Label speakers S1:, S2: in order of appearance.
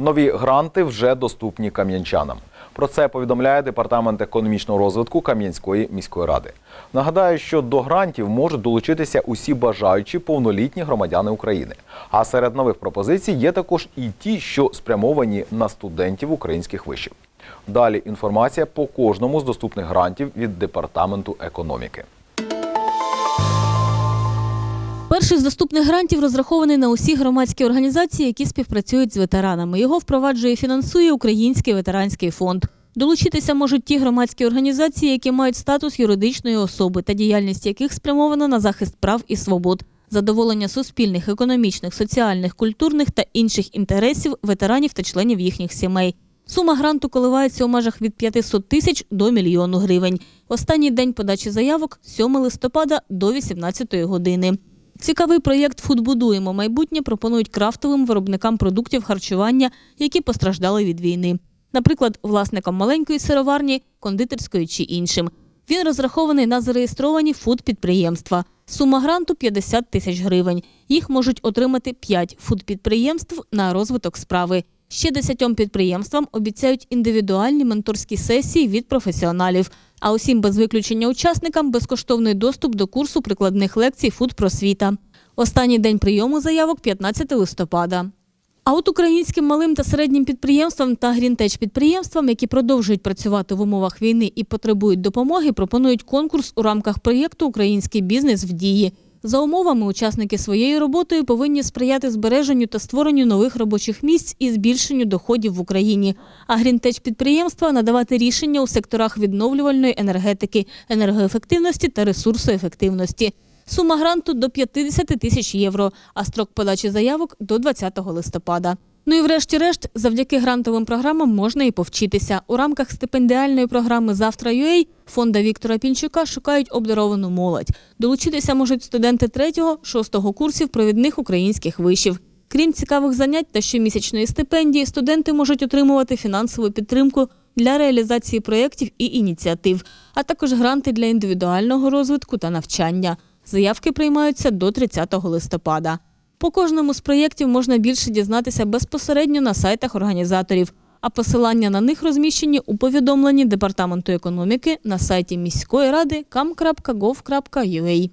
S1: Нові гранти вже доступні кам'янчанам. Про це повідомляє департамент економічного розвитку Кам'янської міської ради. Нагадаю, що до грантів можуть долучитися усі бажаючі повнолітні громадяни України. А серед нових пропозицій є також і ті, що спрямовані на студентів українських вишів. Далі інформація по кожному з доступних грантів від департаменту економіки.
S2: Перший з доступних грантів розрахований на усі громадські організації, які співпрацюють з ветеранами. Його впроваджує і фінансує Український ветеранський фонд. Долучитися можуть ті громадські організації, які мають статус юридичної особи та діяльність яких спрямована на захист прав і свобод, задоволення суспільних, економічних, соціальних, культурних та інших інтересів ветеранів та членів їхніх сімей. Сума гранту коливається у межах від 500 тисяч до мільйону гривень. Останній день подачі заявок 7 листопада до 18 години. Цікавий проєкт «Фудбудуємо майбутнє пропонують крафтовим виробникам продуктів харчування, які постраждали від війни. Наприклад, власникам маленької сироварні, кондитерської чи іншим. Він розрахований на зареєстровані фуд-підприємства. Сума гранту 50 тисяч гривень. Їх можуть отримати 5 фуд-підприємств на розвиток справи. Ще 10 підприємствам обіцяють індивідуальні менторські сесії від професіоналів. А усім без виключення учасникам безкоштовний доступ до курсу прикладних лекцій «Фудпросвіта». Останній день прийому заявок 15 листопада. А от українським малим та середнім підприємствам та грінтеч підприємствам, які продовжують працювати в умовах війни і потребують допомоги, пропонують конкурс у рамках проєкту Український бізнес в дії. За умовами, учасники своєю роботою повинні сприяти збереженню та створенню нових робочих місць і збільшенню доходів в Україні. А грінтеч підприємства надавати рішення у секторах відновлювальної енергетики, енергоефективності та ресурсоефективності. Сума гранту до 50 тисяч євро, а строк подачі заявок до 20 листопада. Ну і врешті-решт, завдяки грантовим програмам можна і повчитися. У рамках стипендіальної програми Завтра UA фонда Віктора Пінчука шукають обдаровану молодь. Долучитися можуть студенти 3-6 курсів провідних українських вишів. Крім цікавих занять та щомісячної стипендії, студенти можуть отримувати фінансову підтримку для реалізації проєктів і ініціатив, а також гранти для індивідуального розвитку та навчання. Заявки приймаються до 30 листопада. По кожному з проєктів можна більше дізнатися безпосередньо на сайтах організаторів, а посилання на них розміщені у повідомленні Департаменту економіки на сайті міської ради kam.gov.ua.